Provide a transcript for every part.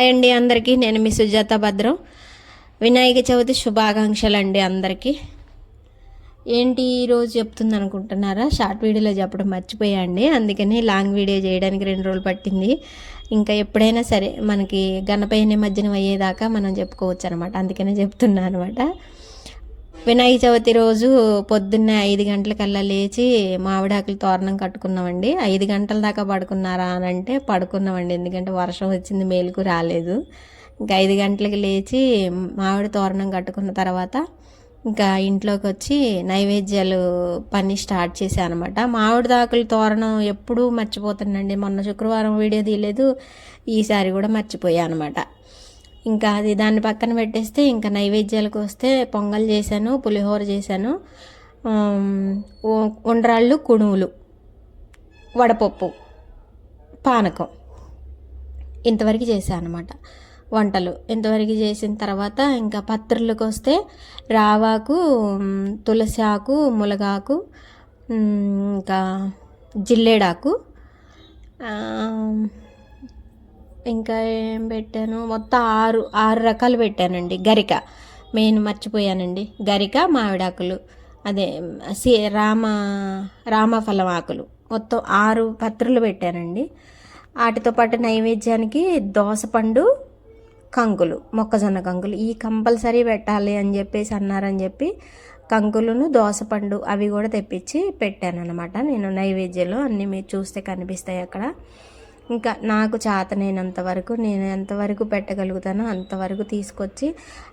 Hi అండి అందరికీ. నేను మీ సుజాత భద్రం. వినాయక చవితి శుభాకాంక్షలు అండి అందరికీ. ఏంటి ఈరోజు చెప్తుంది అనుకుంటున్నారా షార్ట్ వీడియోలో చెప్పడం మర్చిపోయాండి అందుకని లాంగ్ వీడియో చేయడానికి రెండు రోజులు పట్టింది. ఇంకా ఎప్పుడైనా సరే మనకి గణపయ్య నిమజ్జనం అయ్యేదాకా మనం చెప్పుకోవచ్చు అనమాట అందుకనే చెప్తున్నా అనమాట వినాయక చవితి రోజు పొద్దున్నే ఐదు గంటలకల్లా లేచి మామిడాకులు తోరణం కట్టుకున్నామండి. ఐదు గంటల దాకా పడుకున్నారా అని అంటే పడుకున్నామండి. ఎందుకంటే వర్షం వచ్చింది మేలుకు రాలేదు. ఇంకా ఐదు గంటలకు లేచి మామిడి తోరణం కట్టుకున్న తర్వాత ఇంకా ఇంట్లోకి వచ్చి నైవేద్యాలు పని స్టార్ట్ చేశాను అనమాట మామిడి దాకులు తోరణం ఎప్పుడూ మర్చిపోతానండి. మొన్న శుక్రవారం వీడియో తీయలేదు ఈసారి కూడా మర్చిపోయాను అనమాట ఇంకా అది దాన్ని పక్కన పెట్టేస్తే ఇంకా నైవేద్యాలకు వస్తే పొంగల్ చేశాను పులిహోర చేశాను ఉండ్రాళ్ళు కుణువులు వడపప్పు పానకం ఇంతవరకు చేశాను అనమాట వంటలు ఇంతవరకు చేసిన తర్వాత ఇంకా పత్రులకు వస్తే రావాకు తులసి ఆకు ములగాకు ఇంకా జిల్లేడాకు ఇంకా ఏం పెట్టాను? మొత్తం ఆరు ఆరు రకాలు పెట్టానండి. గరిక. మెయిన్ మర్చిపోయానండి. గరిక మామిడాకులు. అదే సి రామ రామఫలం ఆకులు. మొత్తం ఆరు పత్రులు పెట్టానండి. వాటితో పాటు నైవేద్యానికి దోసపండు కంకులు మొక్కజొన్న కంకులు. ఈ కంపల్సరీ పెట్టాలి అని చెప్పేసి అన్నారని చెప్పి కంకులను దోసపండు అవి కూడా తెప్పించి పెట్టాను అనమాట నేను నైవేద్యంలో అన్నీ మీరు చూస్తే కనిపిస్తాయి అక్కడ. ఇంకా నాకు చేతనైనంత వరకు నేను ఎంతవరకు పెట్టగలుగుతానో అంతవరకు తీసుకొచ్చి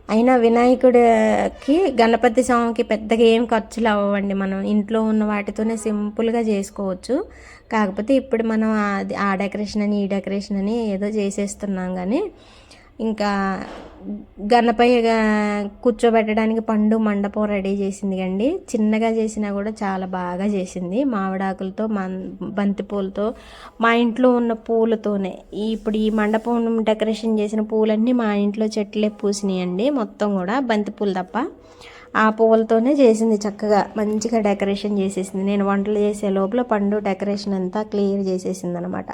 అయినా వినాయకుడికి గణపతి స్వామికి పెద్దగా ఏం ఖర్చులు అవ్వండి మనం ఇంట్లో ఉన్న వాటితోనే సింపుల్గా చేసుకోవచ్చు. కాకపోతే ఇప్పుడు మనం ఆ డెకరేషన్ అని ఈ డెకరేషన్ అని ఏదో చేసేస్తున్నాం కానీ ఇంకా గన్నపై కూర్చోబెట్టడానికి పండు మండపం రెడీ చేసింది అండి చిన్నగా చేసినా కూడా చాలా బాగా చేసింది. మామిడాకులతో మన్ బంతి పూలతో మా ఇంట్లో ఉన్న పూలతోనే. ఇప్పుడు ఈ మండపం డెకరేషన్ చేసిన పూలన్నీ మా ఇంట్లో చెట్లే పూసినాయండి. మొత్తం కూడా బంతి పూలు తప్ప ఆ పువ్వులతోనే చేసింది చక్కగా. మంచిగా డెకరేషన్ చేసేసింది. నేను వంటలు చేసే లోపల పండు డెకరేషన్ అంతా క్లియర్ చేసేసింది అనమాట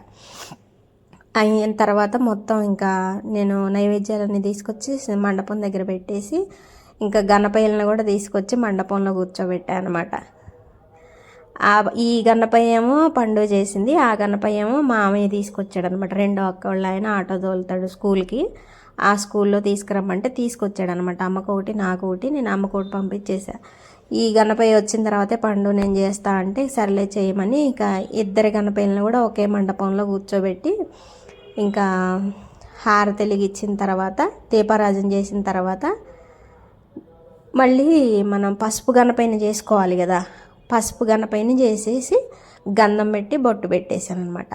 అయిన తర్వాత మొత్తం ఇంకా నేను నైవేద్యాలన్నీ తీసుకొచ్చి మండపం దగ్గర పెట్టేసి ఇంకా గన్నపయ్యలను కూడా తీసుకొచ్చి మండపంలో కూర్చోబెట్టాను అనమాట. ఈ గణపయ్యేమో పండు చేసింది. ఆ గణపయ్యేమో మామయ్య తీసుకొచ్చాడు అనమాట రెండో అక్క వాళ్ళు ఆయన ఆటో తోలుతాడు స్కూల్కి. ఆ స్కూల్లో తీసుకురమ్మంటే తీసుకొచ్చాడు అనమాట అమ్మకు ఒకటి నాకు ఒకటి నేను అమ్మకు ఒకటి పంపించేసా. ఈ గణపయ్య వచ్చిన తర్వాతే పండు నేను చేస్తా అంటే సర్లే చేయమని ఇక ఇద్దరి గణపయ్యలను కూడా ఒకే మండపంలో కూర్చోబెట్టి ఇంకా హార తెలిగిచ్చిన తర్వాత దీపారాజన చేసిన తర్వాత మళ్ళీ మనం పసుపు గనపైన చేసుకోవాలి కదా. పసుపు గనపైన చేసేసి గంధం పెట్టి బొట్టు పెట్టేశాను అనమాట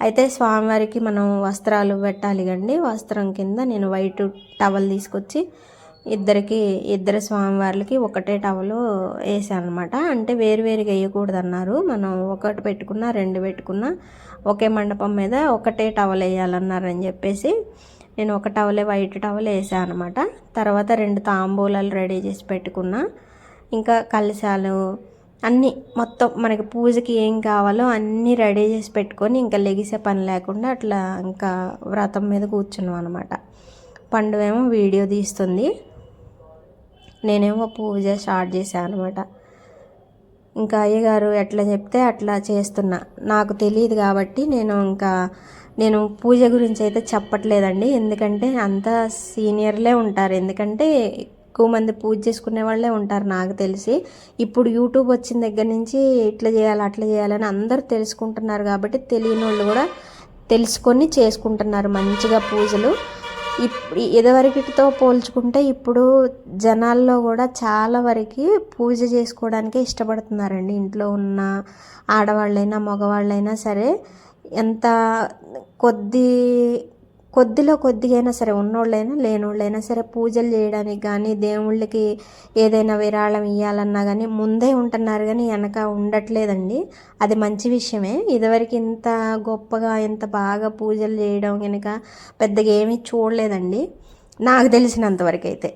అయితే స్వామివారికి మనం వస్త్రాలు పెట్టాలి కండి. వస్త్రం కింద నేను వైట్ టవల్ తీసుకొచ్చి ఇద్దరికి ఇద్దరు స్వామివార్లకి ఒకటే టవలు వేసాను అనమాట అంటే వేరువేరుగా వేయకూడదు అన్నారు మనం ఒకటి పెట్టుకున్నా రెండు పెట్టుకున్నా ఒకే మండపం మీద ఒకటే టవల్ వేయాలన్నారని చెప్పేసి నేను ఒక టవలే వైట్ టవల్ వేసాను అనమాట తర్వాత రెండు తాంబూలాలు రెడీ చేసి పెట్టుకున్నా. ఇంకా కలశాలు అన్నీ మొత్తం మనకి పూజకి ఏం కావాలో అన్నీ రెడీ చేసి పెట్టుకొని ఇంకా లెగిసే పని లేకుండా అట్లా ఇంకా వ్రతం మీద కూర్చున్నాం అనమాట పండువేమో ఏమో వీడియో తీస్తుంది. నేనేమో పూజ స్టార్ట్ చేశాను అనమాట ఇంకా అయ్యగారు ఎట్లా చెప్తే అట్లా చేస్తున్నా. నాకు తెలియదు కాబట్టి నేను ఇంకా నేను పూజ గురించి అయితే చెప్పట్లేదండి. ఎందుకంటే అంత సీనియర్లే ఉంటారు. ఎందుకంటే ఎక్కువ మంది పూజ చేసుకునే వాళ్ళే ఉంటారు నాకు తెలిసి. ఇప్పుడు యూట్యూబ్ వచ్చిన దగ్గర నుంచి ఇట్లా చేయాలి అట్లా చేయాలని అందరూ తెలుసుకుంటున్నారు కాబట్టి తెలియని వాళ్ళు కూడా తెలుసుకొని చేసుకుంటున్నారు మంచిగా పూజలు. ఇప్పుడు ఇదివరకుతో పోల్చుకుంటే ఇప్పుడు జనాల్లో కూడా చాలా వరకు పూజ చేసుకోవడానికే ఇష్టపడుతున్నారండి. ఇంట్లో ఉన్న ఆడవాళ్ళైనా మగవాళ్ళైనా సరే ఎంత కొద్ది కొద్దిలో కొద్దిగైనా సరే ఉన్నోళ్ళైనా లేనోళ్ళైనా సరే పూజలు చేయడానికి కానీ దేవుళ్ళకి ఏదైనా విరాళం ఇవ్వాలన్నా కానీ ముందే ఉంటున్నారు కానీ వెనక ఉండట్లేదండి. అది మంచి విషయమే. ఇదివరకు ఇంత గొప్పగా ఇంత బాగా పూజలు చేయడం కనుక పెద్దగా ఏమీ చూడలేదండి. నాకు తెలిసినంతవరకు అయితే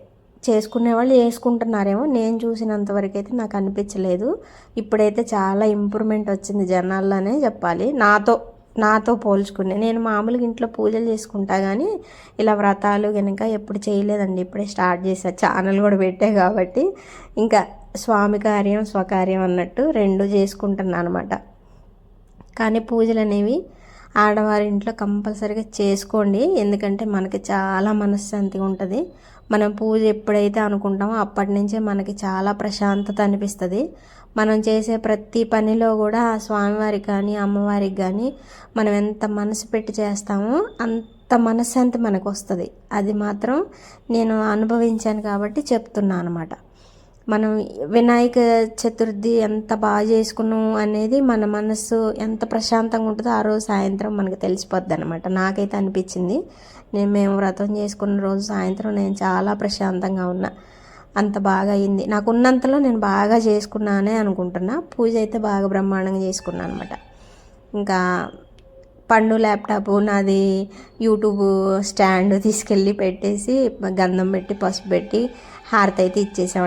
చేసుకునే వాళ్ళు చేసుకుంటున్నారేమో. నేను చూసినంతవరకు అయితే నాకు అనిపించలేదు. ఇప్పుడైతే చాలా ఇంప్రూవ్మెంట్ వచ్చింది జనాల్లోనే చెప్పాలి. నాతో నాతో పోల్చుకునే. నేను మామూలుగా ఇంట్లో పూజలు చేసుకుంటా కానీ ఇలా వ్రతాలు కనుక ఎప్పుడు చేయలేదండి. ఇప్పుడే స్టార్ట్ చేసా. ఛానల్ కూడా పెట్టే కాబట్టి. ఇంకా స్వామి కార్యం స్వకార్యం అన్నట్టు రెండు చేసుకుంటున్నాను అనమాట కానీ పూజలు అనేవి ఆడవారి ఇంట్లో కంపల్సరీగా చేసుకోండి. ఎందుకంటే మనకి చాలా మనశ్శాంతిగా ఉంటుంది. మనం పూజ ఎప్పుడైతే అనుకుంటామో అప్పటి నుంచే మనకి చాలా ప్రశాంతత అనిపిస్తుంది. మనం చేసే ప్రతి పనిలో కూడా ఆ స్వామివారికి కానీ అమ్మవారికి కానీ మనం ఎంత మనసు పెట్టి చేస్తామో అంత మనశ్శాంతి మనకు వస్తుంది అది మాత్రం నేను అనుభవించాను కాబట్టి చెప్తున్నాను అనమాట. మనం వినాయక చతుర్థి ఎంత బాగా చేసుకున్నాం అనేది మన మనసు ఎంత ప్రశాంతంగా ఉంటుందో ఆ రోజు సాయంత్రం మనకు తెలిసిపోద్ది అనమాట నాకైతే అనిపించింది. నేను మేము వ్రతం చేసుకున్న రోజు సాయంత్రం నేను చాలా ప్రశాంతంగా ఉన్నా. అంత బాగా అయింది. నాకు ఉన్నంతలో నేను బాగా చేసుకున్నానే అనుకుంటున్నా. పూజ అయితే బాగా బ్రహ్మాండంగా చేసుకున్నాను అనమాట ఇంకా పండు ల్యాప్టాప్ నాది యూట్యూబ్ స్టాండ్ తీసుకెళ్ళి పెట్టేసి గంధం పెట్టి పసుపు పెట్టి హారతి అయితే ఇచ్చేసామండి